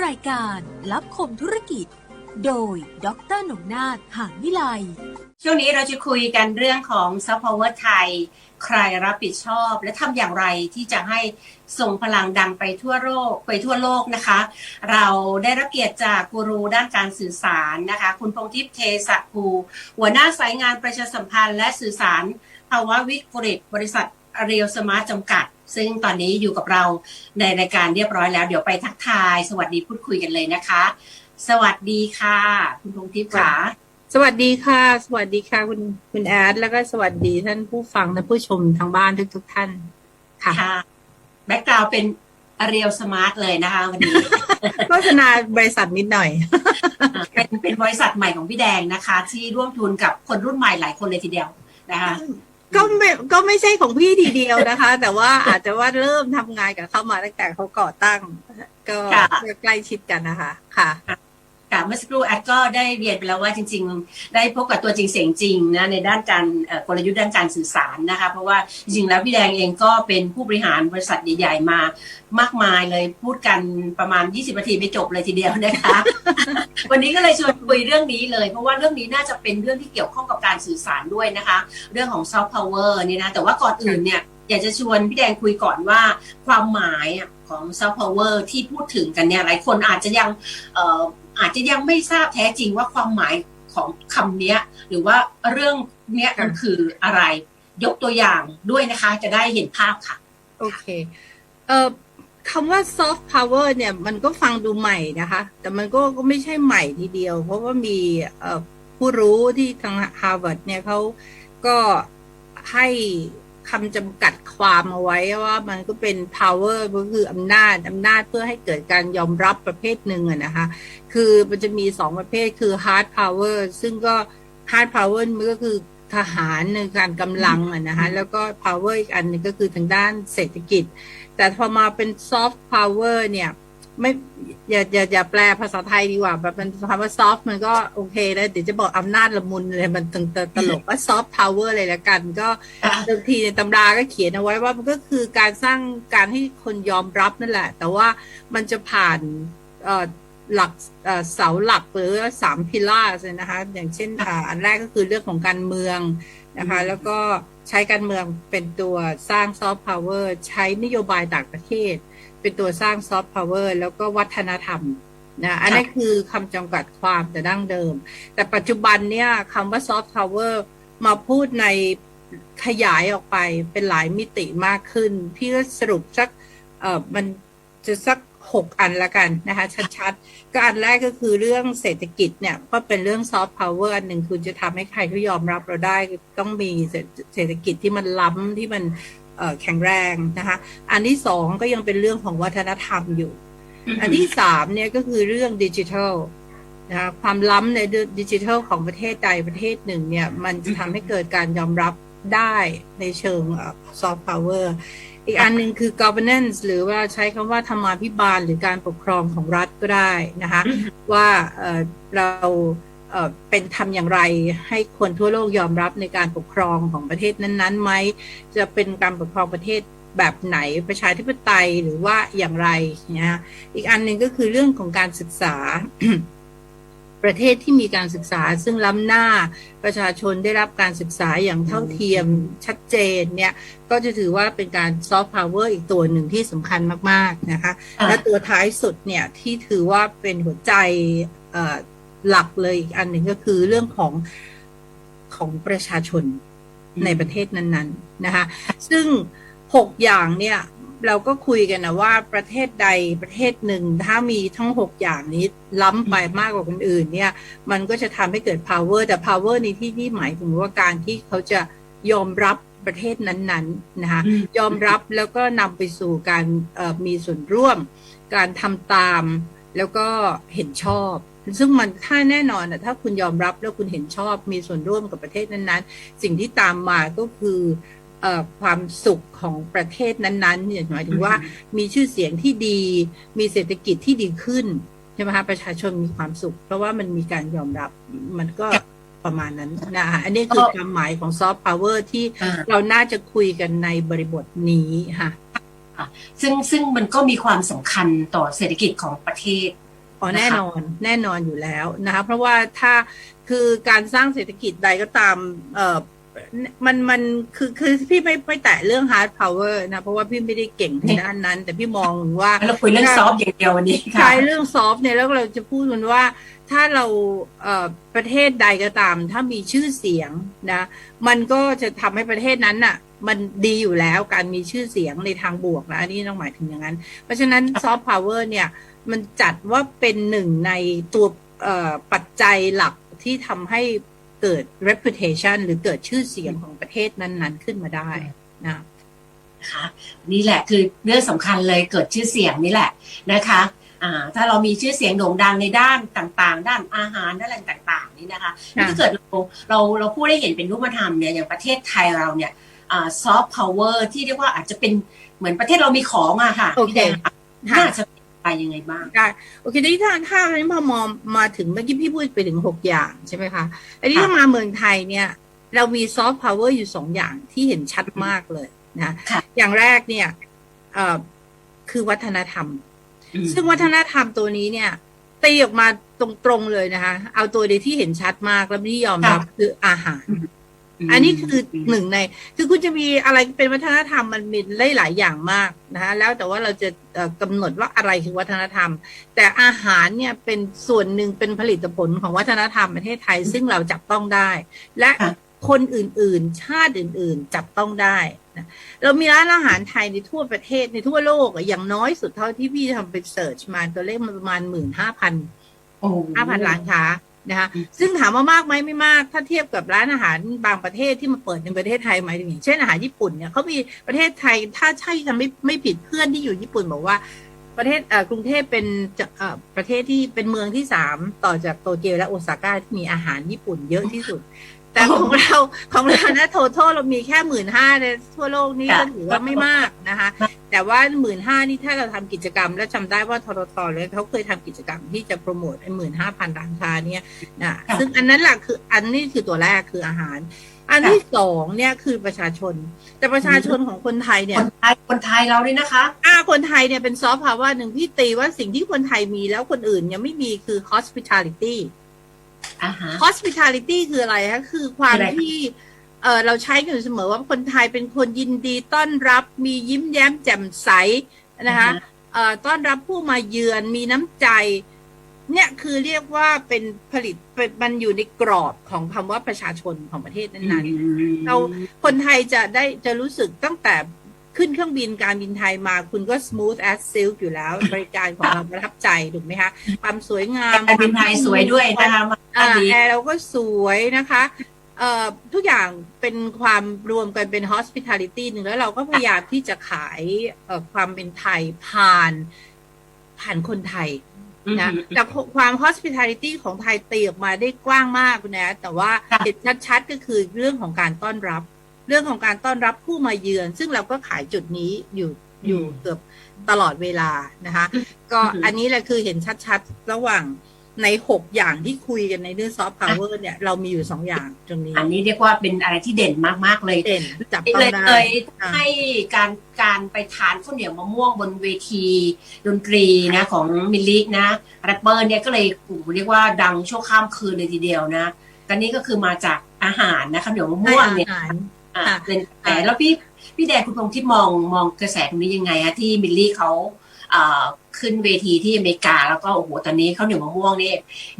รายการลับคมธุรกิจ โดย ดรหนงนาถหานวิไล ช่วงนี้เราจะคุยกันเรื่องของซอฟต์พาวเวอร์ไทย ใครรับผิดชอบ และทำอย่างไรที่จะให้ส่งพลังดังไปทั่วโลกไปทั่วโลกนะคะ เราได้รับเกียรติจากกูรูด้านการสื่อสารนะคะ คุณพงทิพย์เทสะภูหัวหน้าสายงานประชาสัมพันธ์และสื่อสารภาวะวิกฤตบริษัทเรียวสมาร์ทจำกัด ซึ่งตอนนี้อยู่กับเราในรายการเรียบร้อยแล้ว เดี๋ยวไปทักทาย สวัสดีพูดคุยกันเลยนะคะ สวัสดีค่ะ คุณพงษ์ทิพย์ค่ะ สวัสดีค่ะ สวัสดีค่ะคุณคุณแอดแล้วก็สวัสดีท่านผู้ฟังท่านผู้ชมทางบ้านทุกทุกๆท่านค่ะค่ะแบ็กกราวเป็นเรียวสมาร์ทเลยนะคะวันนี้โฆษณาบริษัทนิดหน่อย เป็นเป็นบริษัทใหม่ของพี่แดงนะคะ ที่ร่วมทุนกับคนรุ่นใหม่หลายคนเลยทีเดียวนะคะ ก็ไม่ก็ไม่ใช่ของพี่ทีเดียวนะคะ แต่ว่าอาจจะว่าเริ่มทำงานกับเขามาตั้งแต่เขาก่อตั้ง ก็ใกล้ชิดกันนะคะ ค่ะ ค่ะ เมื่อสักครู่แอดก็ได้เรียนไปแล้วว่าจริง ๆ ได้พบกับตัวจริงเสียงจริงนะในด้านการกลยุทธ์ด้านการสื่อสารนะคะ เพราะว่าจริงๆแล้วพี่แดงเองก็เป็นผู้บริหารบริษัทใหญ่ๆมามากมายเลยพูดกันประมาณ 20นาทีไม่จบเลยทีเดียวนะคะ วันนี้ก็เลยชวนคุยเรื่องนี้เลย เพราะว่าเรื่องนี้น่าจะเป็นเรื่องที่เกี่ยวข้องกับการสื่อสารด้วยนะคะ เรื่องของซอฟต์พาวเวอร์นี่นะแต่ว่าก่อนอื่นเนี่ยอยากจะชวนพี่แดงคุยก่อนว่าความหมายของซอฟต์พาวเวอร์ที่พูดถึงกันเนี่ยหลายคนอาจจะยัง อาจจะยังไม่ทราบแท้จริงว่าความหมายของคำเนี้ย หรือว่าเรื่องเนี้ยมันคืออะไร ยกตัวอย่างด้วยนะคะ จะได้เห็นภาพค่ะ โอเค เอ่อคำว่า soft power เนี่ยมันก็ฟังดูใหม่นะคะ แต่มันก็ก็ไม่ใช่ใหม่ทีเดียว เพราะว่ามีเอ่อผู้รู้ที่ทาง Harvard เนี่ยเขาก็ให้ คำจำกัดความเอาไว้ว่ามันก็เป็น power ก็คืออำนาจอำนาจเพื่อให้เกิดการยอมรับประเภทหนึ่งอะนะคะ คือมันจะมีสองประเภทคือ hard power ซึ่งก็ hard power มันก็คือทหารในการกำลังอะนะคะแล้วก็ power อีกอันหนึงก็คือทางด้านเศรษฐกิจ แต่พอมาเป็น soft power เนี่ย ไม่อย่าอย่าอย่าแปลภาษาไทยดีกว่าแบบมันคำว่า soft มันก็โอเคแล้วเดี๋ยวจะบอกอำนาจละมุนเลยมันตึงตลกว่า soft power เลยละกัน ก็ค่ะบางทีในตำราก็เขียนเอาไว้ว่ามันก็คือการสร้างการให้คนยอมรับนั่นแหละ แต่ว่ามันจะผ่านเอ่อหลักเอ่อเสาหลักหรือสามพิล่าเลยนะคะ อย่างเช่นอ่าอันแรกก็คือเรื่องของการเมืองนะคะ แล้วก็ใช้การเมืองเป็นตัวสร้างซอฟต์พาวเวอร์ใช้นโยบายต่างประเทศ เป็นตัวสร้างซอฟต์พาวเวอร์แล้วก็วัฒนธรรมนะอันนี้นคือคำจำกัดความแต่ดั้งเดิม แต่ปัจจุบันเนี่ยคำว่าซอฟต์พาวเวอร์มาพูดในขยายออกไปเป็นหลายมิติมากขึ้น พี่ก็สรุปสักเออมันจะสักหกอันละกันนะคะชัดๆ ก็อันแรกก็คือเรื่องเศรษฐกิจเนี่ยก็เป็นเรื่องซอฟต์พาวเวอร์อันหนึ่งคือจะทำให้ใครเขายอมรับเราได้ต้องมีเศรษฐกิจที่มันล้ำที่มันเอ่อ แข็งแรงนะคะอันที่สองก็ยังเป็นเรื่องของวัฒนธรรมอยู่ อันที่สามเนี่ยก็คือเรื่องดิจิทัลนะคะความล้ำในดิจิทัลของประเทศใดประเทศหนึ่งเนี่ยมันจะทำให้เกิดการยอมรับได้ในเชิงซอฟต์พาวเวอร์อีกอันหนึ่งคือ governance หรือว่าใช้คำว่าธรรมาภิบาลหรือการปกครองของรัฐก็ได้นะคะว่าเอ่อเรา เป็นทำอย่างไรให้คนทั่วโลกยอมรับในการปกครองของประเทศนั้นๆไหมจะเป็นการปกครองประเทศแบบไหนประชาธิปไตยหรือว่าอย่างไรนะอีกอันหนึ่งก็คือเรื่องของการศึกษาประเทศที่มีการศึกษาซึ่งล้ำหน้าประชาชนได้รับการศึกษาอย่างเท่าเทียมชัดเจนเนี่ยก็จะถือว่าเป็นการซอฟต์พาวเวอร์อีกตัวหนึ่งที่สำคัญมาก ๆ นะคะ และตัวท้ายสุดเนี่ยที่ถือว่าเป็นหัวใจ หลักเลยอีกอันหนึ่งก็คือเรื่องของของประชาชนอืมในประเทศนั้นๆนะคะซึ่งหกอย่างเนี่ยเราก็คุยกันนะว่าประเทศใดประเทศหนึ่ง ถ้ามีทั้งหกอย่างนี้ล้ำไปมากกว่าคนอื่น เนี่ย มันก็จะทำให้เกิด power แต่ power ในที่นี่หมายถึงว่าการที่เขาจะยอมรับประเทศนั้นๆนะคะอืมยอมรับแล้วก็นำไปสู่การเอ่อมีส่วนร่วม การทำตามแล้วก็เห็นชอบ ซึ่งมันถ้าแน่นอนนะถ้าคุณยอมรับแล้วคุณเห็นชอบมีส่วนร่วมกับประเทศนั้นๆ สิ่งที่ตามมาก็คือเอ่อความสุขของประเทศนั้นๆเนี่ยหมายถึงว่ามีชื่อเสียงที่ดี มีเศรษฐกิจที่ดีขึ้นใช่ไหมคะประชาชนมีความสุข เพราะว่ามันมีการยอมรับมันก็ประมาณนั้นนะคะอันนี้คือความหมายของซอฟต์พาวเวอร์ที่อ่าเราน่าจะคุยกันในบริบทนี้ค่ะซึ่งซึ่งมันก็มีความสำคัญต่อเศรษฐกิจของประเทศ อ๋อแน่นอนแน่นอนอยู่แล้วนะคะเพราะว่าถ้าคือการสร้างเศรษฐกิจใดก็ตามเอ่อมันมันคือคือพี่ไม่ไม่แตะเรื่อง hard power นะ เพราะว่าพี่ไม่ได้เก่งในด้านนั้น แต่พี่มองว่าเราคุยเรื่องซอฟต์อย่างเดียววันนี้ค่ะใช้เรื่องซอฟต์เนี่ยแล้วเราจะพูดกันว่าถ้าเราเอ่อประเทศใดก็ตาม ถ้ามีชื่อเสียงนะ มันก็จะทำให้ประเทศนั้นน่ะ มันดีอยู่แล้วการมีชื่อเสียงในทางบวกนะอันนี้ต้องหมายถึงอย่างนั้น เพราะฉะนั้นซอฟต์พาวเวอร์เนี่ย มันจัดว่าเป็นหนึ่งในตัวเอ่อปัจจัยหลักที่ทำให้เกิด reputation หรือเกิดชื่อเสียงของประเทศนั้นๆ ขึ้นมาได้นะนะคะนี่แหละคือเรื่องสำคัญเลยเกิดชื่อเสียงนี่แหละนะคะอ่าถ้าเรามีชื่อเสียงโด่งดังในด้านต่างๆ ด้านอาหารด้านอะไรต่าง ๆ นี่นะคะค่ะถ้าเกิดเราเราเราพูดได้เห็นเป็นรูปธรรมเนี่ยอย่างประเทศไทยเราเนี่ยอ่าซอฟต์พาวเวอร์ที่เรียกว่าอาจจะเป็นเหมือนประเทศเรามีของอะค่ะโอเคพี่แดงค่ะค่ะน่าจะเป็น ไปยังไงบ้าง ได้ โอเคทีนี้ถ้าถ้าอันนี้พอมองมาถึงเมื่อกี้พี่พูดไปถึงหกอย่างใช่ไหมคะอันนี้ค่ะถ้ามาเมืองไทยเนี่ย เรามีซอฟต์พาวเวอร์อยู่สองอย่างที่เห็นชัดมากเลยนะค่ะอย่างแรกเนี่ยเอ่อคือวัฒนธรรม ซึ่งวัฒนธรรมตัวนี้เนี่ยตีออกมาตรงๆเลยนะคะ เอาตัวเดียวที่เห็นชัดมากแล้วที่ยอมรับคืออาหาร อันนี้คือหนึ่งใน คือคุณจะมีอะไรเป็นวัฒนธรรมมันมีได้หลายอย่างมากนะคะแล้วแต่ว่าเราจะเอ่อกำหนดว่าอะไรคือวัฒนธรรม แต่อาหารเนี่ยเป็นส่วนหนึ่งเป็นผลิตผลของวัฒนธรรมประเทศไทยซึ่งเราจับต้องได้ และค่ะคนอื่นๆ ชาติอื่นๆ จับต้องได้นะเรามีร้านอาหารไทยในทั่วประเทศในทั่วโลกอะอย่างน้อยสุดเท่าที่พี่ทำเป็นเสิร์ชมาตัวเลขมันประมาณหมื่นห้าพันโอ้ห้าพันร้านค้า นะคะอืมซึ่งถามว่ามากไหมไม่มาก ถ้าเทียบกับร้านอาหารบางประเทศที่มาเปิดในประเทศไทยหมายถึงอย่างเช่นอาหารญี่ปุ่นเนี่ยเขามีประเทศไทยถ้าใช่ทำไม่ไม่ผิดเพื่อนที่อยู่ญี่ปุ่นบอกว่าประเทศเอ่อกรุงเทพเป็นจะเอ่อประเทศที่เป็นเมืองที่สามต่อจากโตเกียวและโอซาก้าที่มีอาหารญี่ปุ่นเยอะที่สุด แต่ของเราของเรานะโททเรามีแค่หมื่นห้าในทั่วโลกนี่ก็ถือว่าไม่มากนะคะ แต่ว่าหมื่นห้านี่ถ้าเราทำกิจกรรม แล้วจำได้ว่าทรทเลยเขาเคยทำกิจกรรมที่จะโปรโมทไอ้หมื่นห้าพันร้านค้าเนี่ยนะซึ่งอันนั้นแหละคืออันนี้คือตัวแรกคืออาหาร อันที่สองเนี่ยคือประชาชน แต่ประชาชนของคนไทยเนี่ย คนไทยคนไทยเราเนี่ยนะคะ อ่าคนไทยเนี่ยเป็นซอฟต์พาวเวอร์หนึ่งพี่ตีว่าสิ่งที่คนไทยมีแล้วคนอื่นยังไม่มีคือ hospitality อ่าฮะ hospitality คืออะไรคะคือความคืออะไรคะ ที่เออเราใช้กันอยู่เสมอว่าคนไทยเป็นคนยินดีต้อนรับมียิ้มแย้มแจ่มใสนะคะเอ่อต้อนรับผู้มาเยือนมีน้ำใจ เนี่ยคือเรียกว่าเป็นผลิตเป็นมันอยู่ในกรอบของคำว่าประชาชนของประเทศนั้นๆ เราคนไทยจะได้จะรู้สึกตั้งแต่ ขึ้นเครื่องบินการบินไทยมาคุณก็ smooth as silk อยู่แล้ว บริการของเราประทับใจถูกไหมคะความสวยงามการบินไทยสวยด้วยนะคะมาอ่าดีแอร์เราก็สวยนะคะเอ่อทุกอย่างเป็นความรวมกันเป็น hospitality หนึ่งแล้วเราก็พยายามที่จะขายเอ่อความเป็นไทยผ่านผ่านคนไทยนะแต่ความ hospitality ของไทยตีออกมาได้กว้างมากนะ แต่ว่าค่ะเห็นชัดๆก็คือเรื่องของการต้อนรับ เรื่องของการต้อนรับผู้มาเยือน ซึ่งเราก็ขายจุดนี้อยู่อยู่เกือบตลอดเวลานะคะ ก็อืมอันนี้แหละคือเห็นชัดๆ ระหว่างในหกอย่างที่คุยกันในเรื่องซอฟต์พาวเวอร์เนี่ยเรามีอยู่สองอย่างตรงนี้ อันนี้เรียกว่าเป็นอะไรที่เด่นมาก ๆ เลยเด่นจับต้องเลยได้เลยอ่าให้การการไปทานข้าวเหนียวมะม่วงบนเวทีดนตรีนะของมิลลินะแรปเปอร์เนี่ยก็เลยโอ้โหเรียกว่าดังชั่วข้ามคืนเลยทีเดียวนะกันนี้ก็คือมาจากอาหารนะข้าวเหนียวมะม่วงเนี่ย อาหารอะค่ะเป็นแต่แล้วพี่พี่แดงคุณพงษ์ที่มองมองกระแสตรงนี้ยังไงฮะที่มิลลี่เขาเอ่อขึ้นเวทีที่อเมริกาแล้วก็โอ้โหตอนนี้ข้าวเหนียวมะม่วงนี่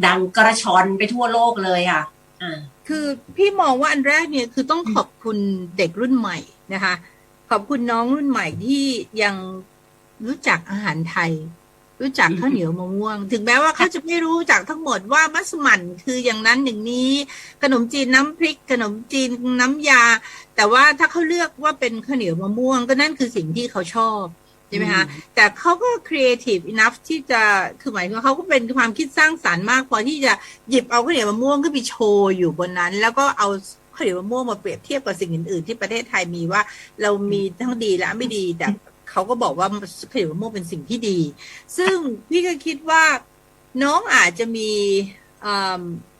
ดังกระชอนไปทั่วโลกเลยอะอ่าคือพี่มองว่าอันแรกเนี่ยคือต้องขอบคุณเด็กรุ่นใหม่นะคะ ขอบคุณน้องรุ่นใหม่ที่ยังรู้จักอาหารไทย รู้จักข้าวเหนียวมะม่วง ถึงแม้ว่าเขาจะไม่รู้จักทั้งหมดว่ามัสมั่นคืออย่างนั้นอย่างนี้ ขนมจีนน้ำพริก ขนมจีนน้ำยา แต่ว่าถ้าเขาเลือกว่าเป็นข้าวเหนียวมะม่วง ก็นั่นคือสิ่งที่เขาชอบใช่ไหมคะแต่เขาก็ creative enough ที่จะคือหมายถึงว่าเขาก็เป็นความคิดสร้างสารรค์มากพอที่จะหยิบเอาข้าวเหนียวมะม่วงขึ้นไปโชว์อยู่บนนั้น แล้วก็เอาข้าวเหนียวมะม่วงมาเปรียบเทียบกับสิ่งอื่นๆ ที่ประเทศไทยมีว่าเรามีทั้งดีและไม่ดีแต่ เขาก็บอกว่าข้าวเหนียวมะม่วงเป็นสิ่งที่ดี ซึ่งพี่ก็คิดว่าน้องอาจจะมี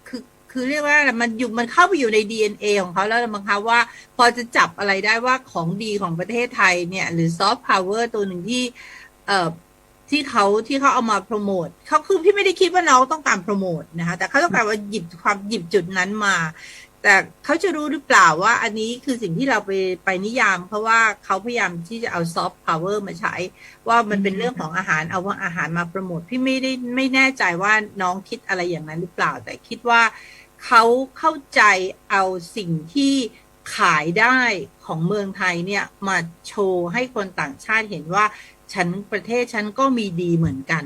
คือคือเรียกว่ามันอยู่มันเข้าไปอยู่ใน DNA ของเขาแล้วมั้งคะว่า พอจะจับอะไรได้ว่าของดีของประเทศไทยเนี่ย หรือซอฟต์พาวเวอร์ตัวหนึ่งที่เอ่อที่เขาที่เขาเอามาโปรโมทเขาคือพี่ไม่ได้คิดว่าน้องต้องการโปรโมทนะคะแต่เขาต้องการว่าหยิบความหยิบจุดนั้นมา แต่เขาจะรู้หรือเปล่าว่าอันนี้คือสิ่งที่เราไปไปนิยาม เพราะว่าเขาพยายามที่จะเอาซอฟต์พาวเวอร์มาใช้ ว่ามันเป็นเรื่องของอาหารเอาว่าอาหารมาโปรโมทพี่ไม่ได้ไม่แน่ใจว่าน้องคิดอะไรอย่างนั้นหรือเปล่า แต่คิดว่าเขาเข้าใจเอาสิ่งที่ขายได้ของเมืองไทยเนี่ยมาโชว์ให้คนต่างชาติเห็นว่าฉันประเทศฉันก็มีดีเหมือนกัน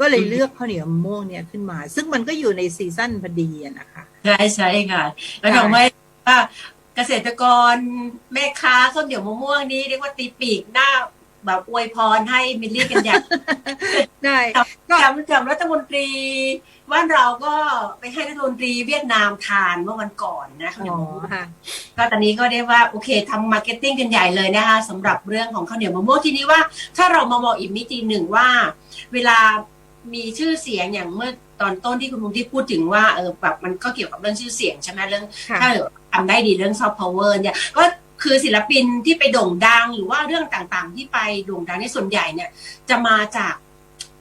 ก็เลยเลือกข้าวเหนียวมะม่วงเนี่ยขึ้นมา ซึ่งมันก็อยู่ในซีซั่นพอดีนะคะ ใช่ใช่ค่ะแล้วใช่ทำให้ว่าเกษตรกรแม่ค้าข้าวเหนียวมะม่วงนี้เรียกว่าตีปีกหน้าแบบอวยพรให้มิลลี่กันอย่างได้ก็จำจำรัฐมนตรีบ้านเราก็ไปให้รัฐมนตรีเวียดนามทานเมื่อวันก่อนนะข้าวเหนีอ๋ยวอมะม่วงค่ะก็ตอนนี้ก็เรียกว่าโอเคทำมาร์เก็ตติ้งกันใหญ่เลยนะคะสำหรับเรื่องของข้าวเหนียวมะม่วงทีนี้ว่า ถ้าเรามามองอีกมิติหนึ่งว่า เวลา มีชื่อเสียงอย่างเมื่อตอนต้นที่คุณลุงที่พูดถึงว่าเออแบบมันก็เกี่ยวกับเรื่องชื่อเสียงใช่ไหมเรื่องค่ะถ้าทำได้ดีเรื่องซอฟต์พาวเวอร์เนี่ยก็คือศิลปินที่ไปโด่งดังหรือว่าเรื่องต่างๆ ที่ไปโด่งดังในส่วนใหญ่เนี่ย จะมาจาก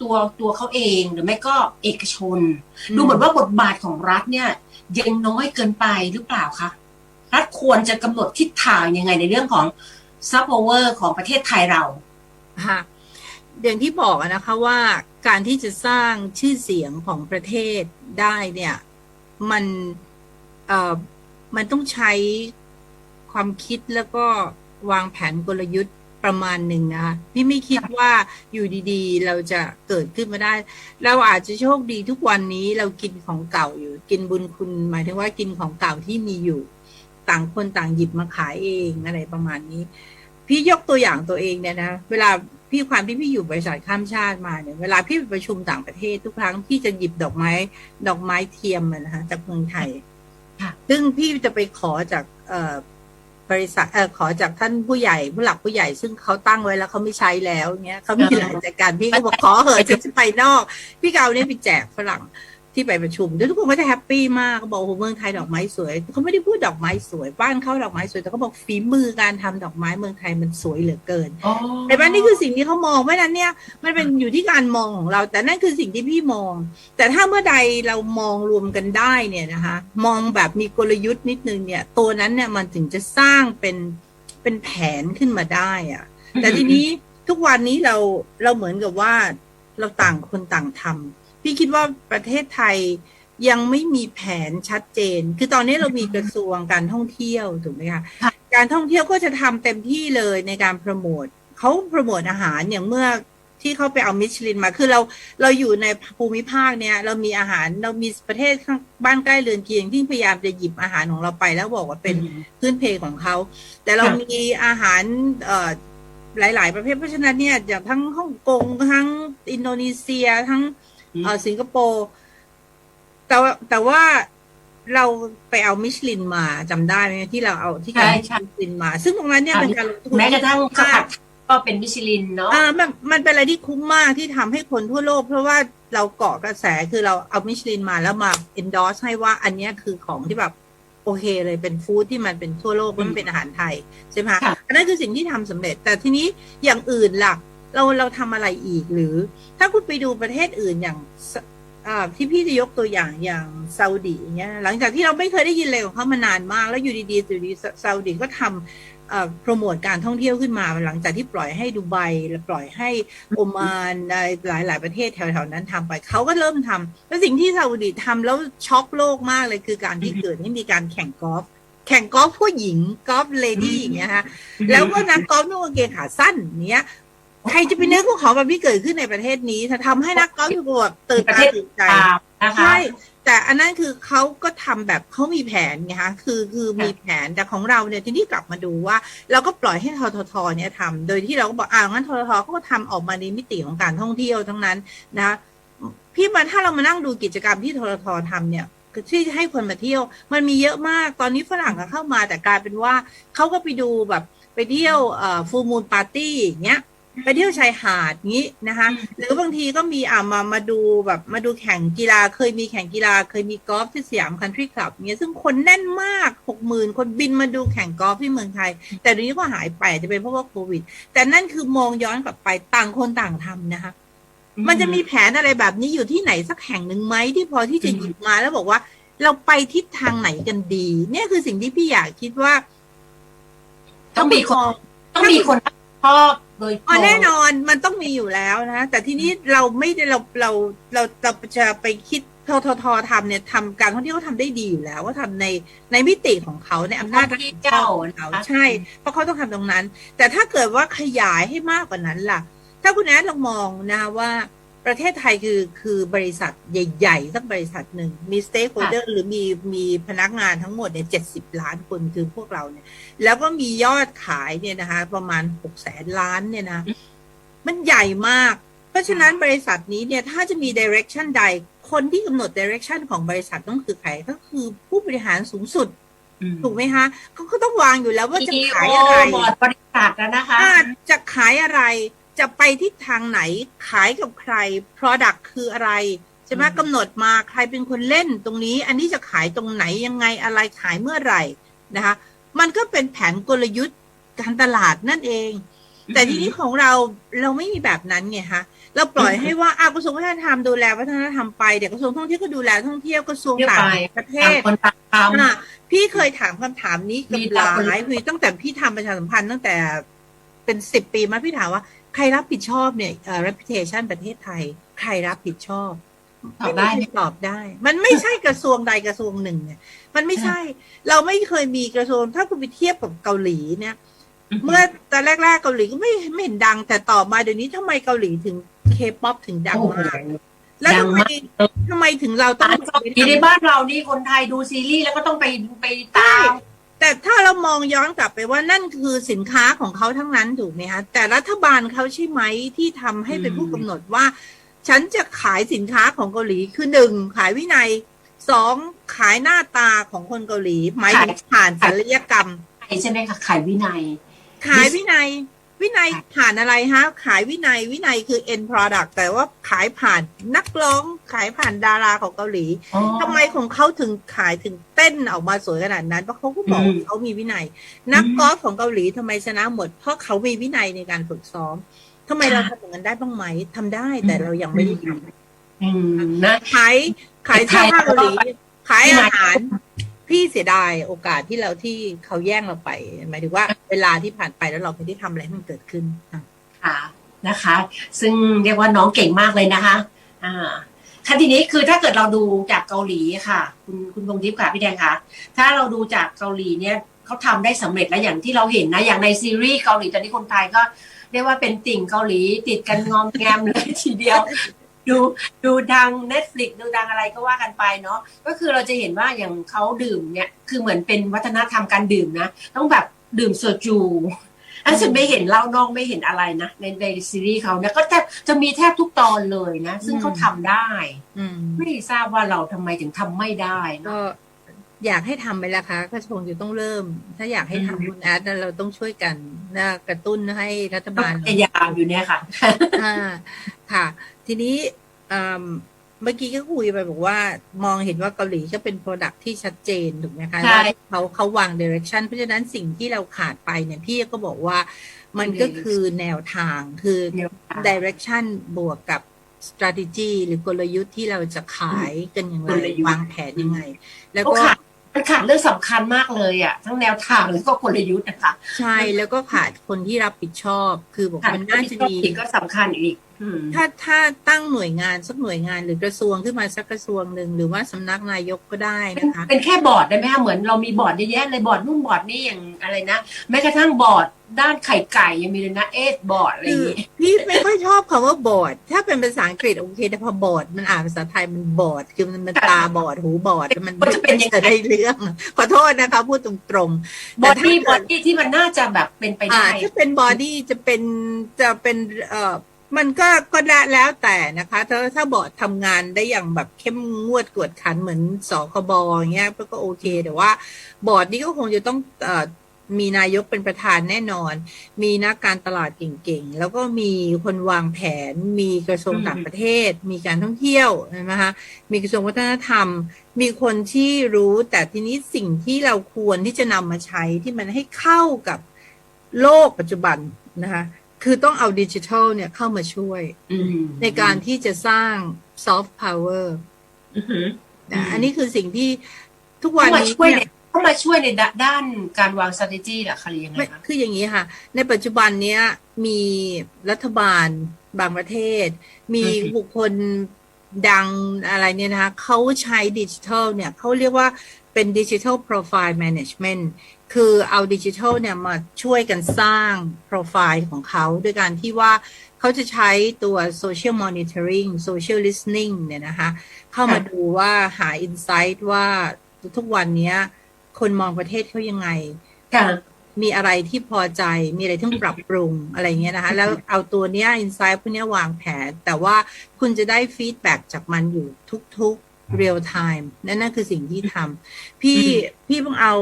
ตัวตัวเขาเองหรือไม่ก็เอกชน ดูเหมือนว่าบทบาทของรัฐเนี่ยยังน้อยเกินไปหรือเปล่าคะรัฐควรจะกำหนดทิศทางยังไงในเรื่องของซอฟต์พาวเวอร์ของประเทศไทยเราค่ะอย่างที่บอกอะนะคะว่า การที่จะสร้างชื่อเสียงของประเทศได้เนี่ย มันเอ่อมันต้องใช้ความคิดแล้วก็วางแผนกลยุทธ์ประมาณหนึ่งนะคะพี่ไม่คิดว่าอยู่ดีๆ เราจะเกิดขึ้นมาได้ เราอาจจะโชคดีทุกวันนี้เรากินของเก่าอยู่ กินบุญคุณหมายถึงว่ากินของเก่าที่มีอยู่ ต่างคนต่างหยิบมาขายเองอะไรประมาณนี้ พี่ยกตัวอย่างตัวเองเนี่ยนะ เวลา พี่ความที่พี่อยู่บริษัทข้ามชาติมาเนี่ยเวลาพี่ไปประชุมต่างประเทศทุกครั้งพี่จะหยิบดอกไม้ดอกไม้เทียมอะนะคะจากเมืองไทยค่ะซึ่งพี่จะไปขอจากเอ่อบริษัทเอ่อขอจากท่านผู้ใหญ่ผู้หลักผู้ใหญ่ซึ่งเขาตั้งไว้แล้วเขาไม่ใช้แล้วเงี้ยเขามีหลายจัดการพี่ก็บอกขอเหอะฉันจะไปนอก พี่ก็เอาเนี่ยไปแจกฝรั่ง ที่ไปประชุมแล้วทุกคนก็จะแฮปปี้มากเขาบอกโอ้โหเมืองไทยดอกไม้สวยเขาไม่ได้พูดดอกไม้สวย บ้านเขาดอกไม้สวยแต่เขาบอกฝีมือการทำดอกไม้เมืองไทยมันสวยเหลือเกินแต่ว่านี่คือสิ่งที่เขามองเพราะฉะนั้นเนี่ยมันเป็นอยู่ที่การมองของเรา แต่นั่นคือสิ่งที่พี่มอง แต่ถ้าเมื่อใดเรามองรวมกันได้เนี่ยนะคะมองแบบมีกลยุทธ์นิดนึงเนี่ย ตัวนั้นเนี่ยมันถึงจะสร้างเป็นเป็นแผนขึ้นมาได้อะแต่ทีนี้ทุกวันนี้เราเราเหมือนกับว่าเราต่างคนต่างทำ พี่คิดว่าประเทศไทยยังไม่มีแผนชัดเจน คือตอนนี้เรามีกระทรวงการท่องเที่ยวถูกไหมคะค่ะการท่องเที่ยวก็จะทำเต็มที่เลยในการโปรโมทเขาโปรโมทอาหารอย่างเมื่อที่เขาไปเอามิชลินมา คือเราเราอยู่ในภูมิภาคเนี่ยเรามีอาหารเรามีประเทศข้างบ้านใกล้เรือนเคียงที่พยายามจะหยิบอาหารของเราไป แล้วบอกว่าเป็นพื้นเพของเขา แต่เราค่ะมีอาหารเอ่อหลาย ๆ ประเภทเพราะฉะนั้นเนี่ยอย่างทั้งฮ่องกงทั้งอินโดนีเซียทั้ง เออสิงคโปร์แต่ว่าแต่ว่าเราไปเอามิชลินมาจำได้ไหมที่เราเอาที่การใช่ใช่มิชลินมา ซึ่งตรงนั้นเนี่ยค่ะเป็นการลงทุนแม้กระทั่งข้าวผัดก็เป็นมิชลินเนาะอ่ามันมันเป็นอะไรที่คุ้มมากที่ทำให้คนทั่วโลก เพราะว่าเราเกาะกระแสคือเราเอามิชลินมาแล้วมา endorse ให้ว่าอันเนี้ยคือของที่แบบโอเคเลยเป็นฟู้ดที่มันเป็นทั่วโลกแล้วมันเป็นอาหารไทย ใช่ไหมคะค่ะอันนั้นคือสิ่งที่ทำสำเร็จ แต่ทีนี้อย่างอื่นล่ะ เราเราทำอะไรอีกหรือ ถ้าคุณไปดูประเทศอื่นอย่างอ่าที่พี่จะยกตัวอย่างอย่างซาอุดีเงี้ยหลังจากที่เราไม่เคยได้ยินเลยของเขามานานมาก แล้วอยู่ดีๆอยู่ดีซาอุดีก็ทำโปรโมทการท่องเที่ยวขึ้นมา หลังจากที่ปล่อยให้ดูไบและปล่อยให้โอมานหลายหลายๆประเทศแถวๆนั้นทำไปเขาก็เริ่มทำแล้วสิ่งที่ซาอุดีทำแล้วช็อกโลกมากเลยคือการที่เกิดให้มีการแข่งกอล์ฟแข่งกอล์ฟผู้หญิงกอล์ฟเลดี้อย่างเงี้ยฮะแล้วก็นักกอล์ฟนุ่งกางเกงขาสั้นเนี้ย ใครจะไปนึกว่าของแบบนี้เกิดขึ้นในประเทศนี้ถ้าทำให้นักกอล์ฟทุกคนแบบตื่นประตาเทศตื่นใจตามนะคะ ใช่ แต่อันนั้นคือเขาก็ทำแบบเขามีแผนไงคะคือคือมีแผนแต่ของเราเนี่ยทีนี้กลับมาดูว่า เราก็ปล่อยให้ทททเนี่ยทำโดยที่เราก็บอกอ่างั้นทททเขาก็ทำออกมาในมิติของการท่องเที่ยวทั้งนั้นนะพี่มาถ้าเรามานั่งดูกิจกรรมที่ททททำเนี่ยคือที่ให้คนมาเที่ยว มันมีเยอะมากตอนนี้ฝรั่งก็เข้ามาแต่กลายเป็นว่าเขาก็ไปดูแบบไปเที่ยวเอ่อฟูมูลปาร์ตี้อย่างเงี้ย ไปเที่ยวชายหาดงี้นะคะ หรือบางทีก็มีอ่ามามาดูแบบมาดูแข่งกีฬาเคยมีแข่งกีฬาเคยมีกอล์ฟที่สยามคันทรีคลับเงี้ยซึ่งคนแน่นมากหกหมื่นคนบินมาดูแข่งกอล์ฟที่เมืองไทย แต่เดี๋ยวนี้ก็หายไปอาจจะเป็นเพราะว่าโควิด แต่นั่นคือมองย้อนกลับไปต่างคนต่างทำนะคะ มันจะมีแผนอะไรแบบนี้อยู่ที่ไหนสักแห่งหนึ่งไหมที่พอที่จะหยิบมาแล้วบอกว่า เราไปทิศทางไหนกันดี เนี่ยคือสิ่งที่พี่อยากคิดว่า ต้องมีคนมองต้องมีคนรับผิดชอบ โดยตอ๋รองแน่นอนมันต้องมีอยู่แล้วนะ แต่ทีนี้เราไม่ได้เราเราเราเราจะไปคิดททททำเนี่ยทำการท่องเที่ยวเขาทำได้ดีอยู่แล้ว ว่าทำในในมิติของเขาในอำนาจรับผิดชอบของเขาใช่ เพราะเขาต้องทำตรงนั้น แต่ถ้าเกิดว่าขยายให้มากกว่านั้นล่ะ ถ้าคุณแอดลองมองนะคะว่า ประเทศไทยคือคือบริษัทใหญ่ ๆ สักบริษัทหนึ่งมีสเต็กโฮเดอร์หรือมีมีพนักงานทั้งหมดเนี่ยเจ็ดสิบล้านคนคือพวกเราเนี่ย แล้วก็มียอดขายเนี่ยนะคะ ประมาณหกแสนล้านเนี่ยนะ มันใหญ่มาก เพราะฉะนั้นบริษัทนี้เนี่ย ถ้าจะมี direction ใด คนที่กำหนด direction ของบริษัทต้องคือใครก็คือผู้บริหารสูงสุดอืมถูกไหมคะเขาก็ต้องวางอยู่แล้วว่าจะ CEO ขายอะไรบอร์ดบริษัทแล้วนะคะอ่าจะขายอะไร จะไปทิศทางไหนขายกับใคร product คืออะไรใช่ไหมอืมกำหนดมาใครเป็นคนเล่นตรงนี้ อันนี้จะขายตรงไหนยังไงอะไรขายเมื่อไหร่นะคะ มันก็เป็นแผนกลยุทธ์การตลาดนั่นเอง แต่ทีนี้ของเราเราไม่มีแบบนั้นไงคะเราปล่อยให้ว่าอากระทรวงวัฒนธรรมดูแลวัฒนธรรมไปเดี๋ยวกระทรวงท่องเที่ยวก็ดูแลท่องเที่ยวกระทรวงเที่ยวต่างไปประเทต่างศคนต่างทอะพี่เคยถามคำถามนี้กับมีหบางคนลายคุยตั้งแต่พี่ทำประชาสัมพันธ์ตั้งแต่เป็นสิบปีมาพี่ถามว่า ใครรับผิดชอบเนี่ยเอ่อ reputation ประเทศไทย ใครรับผิดชอบำตอบได้ม่ไหมมีใครตอบได้ มันไม่ใช่กระทรวงใดกระทรวงหนึ่งเนี่ย มันไม่ใช่ เราไม่เคยมีกระทรวง ถ้าคุณไปเทียบกับเกาหลีเนี่ย เมื่อตอนแรกๆเกาหลีก็ไม่ไม่เห็นดัง แต่ต่อมาเดี๋ยวนี้ทำไมเกาหลีถึงเคป๊อปถึงดังโอ้โหมาก แล้วดัทำงไมมากทำไมถึงเราต้องเกาหลีในบ้านเรานี่คนไทยดูซีรีส์แล้วก็ต้องไปไปตาม แต่ถ้าเรามองย้อนกลับไปว่านั่นคือสินค้าของเขาทั้งนั้นถูกไหมคะแต่รัฐบาลเขาใช่ไหมที่ทำให้เป็นผู้กำหนดว่า ฉันจะขายสินค้าของเกาหลีคือหนึ่งขายวินัยสองขายหน้าตาของคนเกาหลีหมายถึงผ่านศัลยกรรมใช่ไหมคะขายวินัย ขายวินัย วินัยผ่านอะไรฮะ ขายวินัยวินัยคือ end product แต่ว่าขายผ่านนักร้องขายผ่านดาราของเกาหลีอ๋อทำไมของเขาถึงขายถึงเต้นออกมาสวยขนาดนั้น เพราะเขาก็บอกว่าอืมเขามีวินัย นักอืมกอล์ฟของเกาหลีทำไมชนะหมด เพราะเขามีวินัยในการฝึกซ้อมทำไมเราทำอย่างนั้นได้บ้างไหมทำได้แต่เรายังไม่ได้ทำอืมนะขายขายเสื้อผ้าเกาหลีขายที่ไหนอาหาร พี่เสียดายโอกาสที่เราที่เขาแย่งเราไปหมายถึงว่าเวลาที่ผ่านไปแล้วเราไม่ได้ทำอะไรให้มันเกิดขึ้นอะค่ะนะคะ ซึ่งเรียกว่าน้องเก่งมากเลยนะคะ อ่าท่าทีนี้คือถ้าเกิดเราดูจากเกาหลีค่ะ คุณคุณพงทิพย์ค่ะพี่แดงคะถ้าเราดูจากเกาหลีเนี่ยเขาทำได้สำเร็จแล้วอย่างที่เราเห็นนะ อย่างในซีรีส์เกาหลีตอนนี้คนไทยก็เรียกว่าเป็นติ่งเกาหลีติดกันงอมแงมเลยทีเดียว ดูดูทาง Netflix ดูทางอะไรก็ว่ากันไปเนาะก็คือเราจะเห็นว่าอย่างเขาดื่มเนี่ยคือเหมือนเป็นวัฒนธรรมการดื่มนะ ต้องแบบดื่มโซจูอันฉันไม่เห็นเหล้านอกไม่เห็นอะไรนะในในซีรีส์เขาเนี่ยก็แทบจะมีแทบทุกตอนเลยนะ ซึ่งเขาทำได้อืมไม่ทราบว่าเราทำไมถึงทำไม่ได้เนอะก็อยากให้ทำไปแล้วคะก็คงจะต้องเริ่ม ถ้าอยากให้อืมทำคุณแอดนะเราต้องช่วยกันนะกระตุ้นให้รัฐบาลพยายามอยู่เนี่ยค่ะอ่าค่ะ ทีนี้อืมเมื่อกี้ก็คุยไปบอกว่า มองเห็นว่าเกาหลีก็เป็น Product ที่ชัดเจนถูกไหมคะใช่ว่าเขาเขาวาง Direction เพราะฉะนั้นสิ่งที่เราขาดไปเนี่ยพี่ก็บอกว่ามันก็คือแนวทางคือแนวทาง direction บวกกับ strategy หรือกลยุทธ์ที่เราจะขายกันอย่างไรกลยุทธ์วางแผนยังไง แล้วก็ก็ขาดมันขาดเรื่องสำคัญมากเลยอะทั้งแนวทางแล้วก็กลยุทธ์นะคะ ใช่แล้วก็ขาดคนที่รับผิดชอบ คือบอกขาดมันน่าจะมีอีกก็สำคัญอีก อืม ถ้าถ้าตั้งหน่วยงานสักหน่วยงานหรือกระทรวงขึ้นมาสักกระทรวงหนึ่งหรือว่าสำนักนายกก็ได้นะคะ เป็นแค่บอร์ดได้ไหมคะเหมือนเรามีบอร์ดเยอะแยะเลยบอร์ดนู่นบอร์ดนี่อย่างอะไรนะแม้กระทั่งบอร์ดด้านไข่ไก่ยังมีเลยนะเอสบอร์ดอะไรอคืย่างองี้พี่ไม่ค่อยชอบคำว่าบอร์ดถ้าเป็นภาษาอังกฤษโอเค แต่พอบอร์ดมันอ่านภาษาไทยมันบอร์ดคือมันมันตาบอดหูบอด มันมันจะเป็นยังไงจะได้เรื่อง ขอโทษนะคะ พูดตรงๆบอแต่ดี้บถ้าอดี้ที่มันน่าจะแบบเป็นไปอ่าได้ ถ้าเป็นบอดี้จะเป็นจะเป็นเอ่อ มันก็ก็ได้แล้วแต่นะคะ ถ้าถ้าบอร์ดทำงานได้อย่างแบบเข้มงวดกวดขันเหมือนสคบอย่างเงี้ยก็โอเค แต่ว่า บอร์ดนี้ก็คงจะต้องเอ่อมีนายกเป็นประธานแน่นอน มีนักการตลาดเก่งๆ แล้วก็มีคนวางแผน มีกระทรวงต่างประเทศ มีการท่องเที่ยวนะคะมีกระทรวงวัฒนธรรม มีคนที่รู้แต่ทีนี้สิ่งที่เราควรที่จะนำมาใช้ที่มันให้เข้ากับโลกปัจจุบันนะคะ คือต้องเอาดิจิทัลเนี่ยเข้ามาช่วยอืมในการที่จะสร้างซอฟต์พาวเวอร์อือหือนะอืมอันนี้คือสิ่งที่ทุกวันเข้ามานี้ช่วยเนี่ในยเข้ามาช่วยในด้านการวาง strategy เหรอคะหรือยังไงไม่คะคืออย่างนี้ค่ะ ในปัจจุบันเนี้ยมีรัฐบาลบางประเทศ มีอือฮึบุคคลดังอะไรเนี่ยนะคะเขาใช้ดิจิทัลเนี่ยเขาเรียกว่าเป็นดิจิทัลโปรไฟล์แมネจเมนต์ คือเอาดิจิทัลเนี่ยมาช่วยกันสร้างโปรไฟล์ของเขาด้วยการที่ว่าเขาจะใช้ตัว social monitoring social listening เนี่ยนะคะเข้ามาค่ะดูว่าหา insight ว่าทุกวันเนี้ยคนมองประเทศเขายังไงค่ะมีอะไรที่พอใจมีอะไรที่ต้องปรับปรุงอะไรเงี้ยนะคะ แล้วเอาตัวเนี้ยอินไซต์พวกเนี้ยวางแผน แต่ว่าคุณจะได้ฟีดแบ็กจากมันอยู่ทุกๆเรียลไทม์นั่นนั่นคือสิ่งที่ทำพี่พี่เพิ่งเอา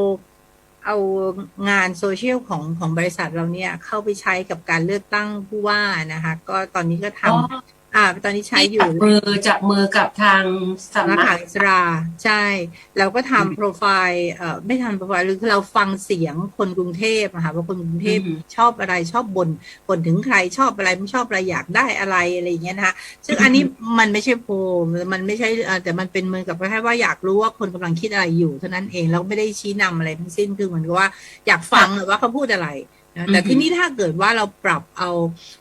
เอางานโซเชียลของของบริษัทเราเนี่ยเข้าไปใช้กับการเลือกตั้งผู้ว่านะคะ ก็ตอนนี้ก็ทำ อ่าตอนนี้ใช้อยู่จับมือจับมือกับทางสำนัสำกนักข่าวอิสราใช่ เราก็อืมทำโปรไฟล์เอ่อไม่ทำโปรไฟล์คือเราฟังเสียงคนกรุงเทพอะค่ะว่าคนกรุงเทพอืม ชอบอะไรชอบบน่นบ่นถึงใครชอบอะไรไม่ชอบอะไรอยากได้อะไรอะไรอย่างเงี้ยนะคะซึ่งอันนี้มันไม่ใช่โพลมันไม่ใช่เอ่อแต่มันเป็นเหมือนกับแค่ว่าอยากรู้ว่าคนกำลังคิดอะไรอยู่เท่านั้นเองเราไม่ได้ชี้นำอะไรทั้งสิ้นคือเหมือนกับว่าอยากฟังอะว่าเขาพูดอะไร นะแต่อืมทีนี้ถ้าเกิดว่าเราปรับเอา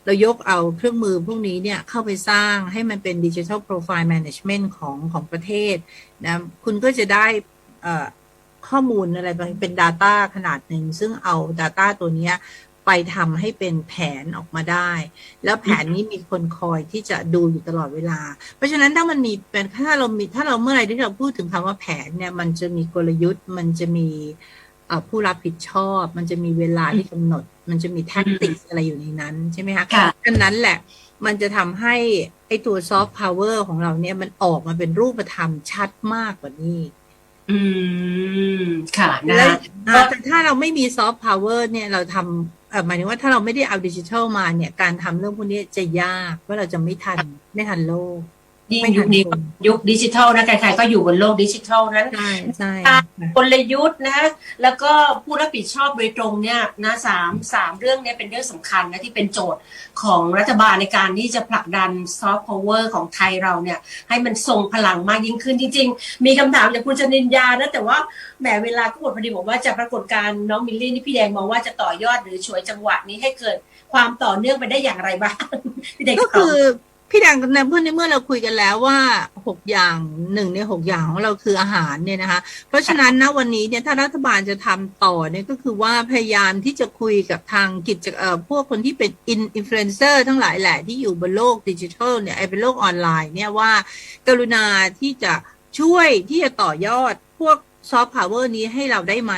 เรายกเอาเครื่องมือพวกนี้เนี่ยเข้าไปสร้างให้มันเป็นดิจิทัลโปรไฟล์แมネจเมนต์ของของประเทศนะคุณก็จะได้เอ่อข้อมูลอะไรบางเป็น Data ขนาดหนึ่ง ซึ่งเอา Data ตัวเนี้ยไปทำให้เป็นแผนออกมาได้ แล้วแผนนี้มีคนคอยที่จะดูอยู่ตลอดเวลา เพราะฉะนั้นถ้ามันมีเป็นถ้าเรามีถ้าเราเมื่อไหรที่เราพูดถึงคำว่าแผนเนี่ย มันจะมีกลยุทธ์มันจะมีเอ่อ ผู้รับผิดชอบ มันจะมีเวลาที่กำหนด มันจะมีแท็กติกอะไรอยู่ในนั้นใช่ไหมคะค่ะดังนั้นแหละ มันจะทำให้ไอ้ตัวซอฟต์พาวเวอร์ของเราเนี่ยมันออกมาเป็นรูปธรรมชัดมากกว่านี้ อืม ค่ะนะแล้วคะเอ่อแต่ถ้าเราไม่มีซอฟต์พาวเวอร์เนี่ยเราทำเอ่อหมายถึงว่าถ้าเราไม่ได้เอาดิจิทัลมาเนี่ย การทำเรื่องพวกนี้จะยากเพราะเราจะไม่ทันไม่ทันโลก ยิ่งไม่ทัยุนคนี้คนยุคดิจิทัลนะใครๆก็อยู่บนโลกดิจิทัลนั้นใช่ใช่ค่ะค่ะกลยุทธ์นะแล้วก็ผู้รับผิดชอบโดยตรงเนี่ยนะสามสามเรื่องเนี้เป็นเรื่องสำคัญนะที่เป็นโจทย์ของรัฐบาลในการที่จะผลักดันซอฟต์พาวเวอร์ของไทยเราเนี่ย ให้มันทรงพลังมากยิ่งขึ้นจริง ๆ มีคำถามจากคุณจนินยานะแต่ว่าแหมเวลาก็หมดพอดีบอกว่าจากปรากฏการณ์น้องมิลลี่นี่พี่แดงมองว่าจะต่อยอดหรือฉวยจังหวะนี้ให้เกิดความต่อเนื่องไปได้อย่างไรบ้างพี่แดงก็ตคือ พี่แดงในเมื่อนในเมื่อเราคุยกันแล้วว่าหกอย่างหนึ่งในหกอย่างของเราคืออาหารเนี่ยนะคะ เพราะฉะนั้นนะวันนี้เนี่ยถ้ารัฐบาลจะทำต่อเนี่ยก็คือว่าพยายามที่จะคุยกับทางกิจเอ่อพวกคนที่เป็นอินอินฟลูเอนเซอร์ทั้งหลายแหละที่อยู่บนโลกดิจิทัลเนี่ยไอ้เป็นโลกออนไลน์เนี่ยว่า กรุณาที่จะช่วยที่จะต่อยอดพวกซอฟต์พาวเวอร์นี้ให้เราได้ไหม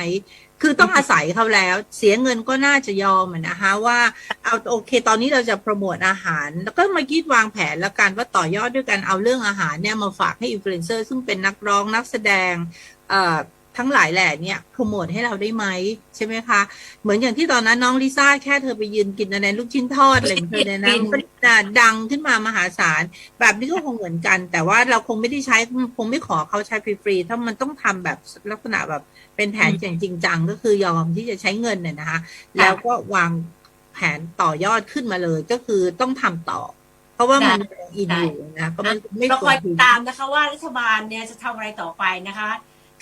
คือต้องอาศัยเขาแล้ว เสียเงินก็น่าจะยอมอะนะคะว่าเอาโอเค ตอนนี้เราจะโปรโมทอาหาร แล้วก็มาคิดวางแผนแล้วกันว่าต่อยอดด้วยกันเอาเรื่องอาหารเนี่ยมาฝากให้อินฟลูเอนเซอร์ซึ่งเป็นนักร้องนักแสดงเอ่อ ทั้งหลายแหล่เนี่ยโปรโมทให้เราได้ไหมใช่ไหมคะ เหมือนอย่างที่ตอนนั้นน้องลิซ่าแค่เธอไปยืนกินอะไรลูกชิ้นทอดอะไรของเธอเนี่ยนะมันก็ดังขึ้นมามหาศาล แบบนี้ก็คงเหมือนกัน แต่ว่าเราคงไม่ได้ใช้คงไม่ขอเขาใช้ฟรีๆถ้ามันต้องทำแบบลักษณะแบบเป็นแผนอย่างจริงจังก็คือยอมที่จะใช้เงินเนี่ยนะคะแล้วก็วางแผนต่อยอดขึ้นมาเลยก็คือต้องทำต่อ เพราะว่ามันยังอินอยู่นะก็มันไม่เราคควอยรติดตามนะคะว่ารัฐบาลเนี่ยจะทำอะไรต่อไปนะคะ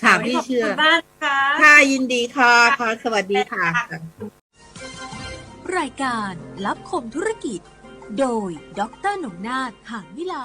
ค่ะวันนี้พี่เชื่อขอบคุณมากค่ะค่ะยินดีค่ะค่ะสวัสดีค่ะ รายการลับคมธุรกิจ โดยดรหนงนาถหานวิไล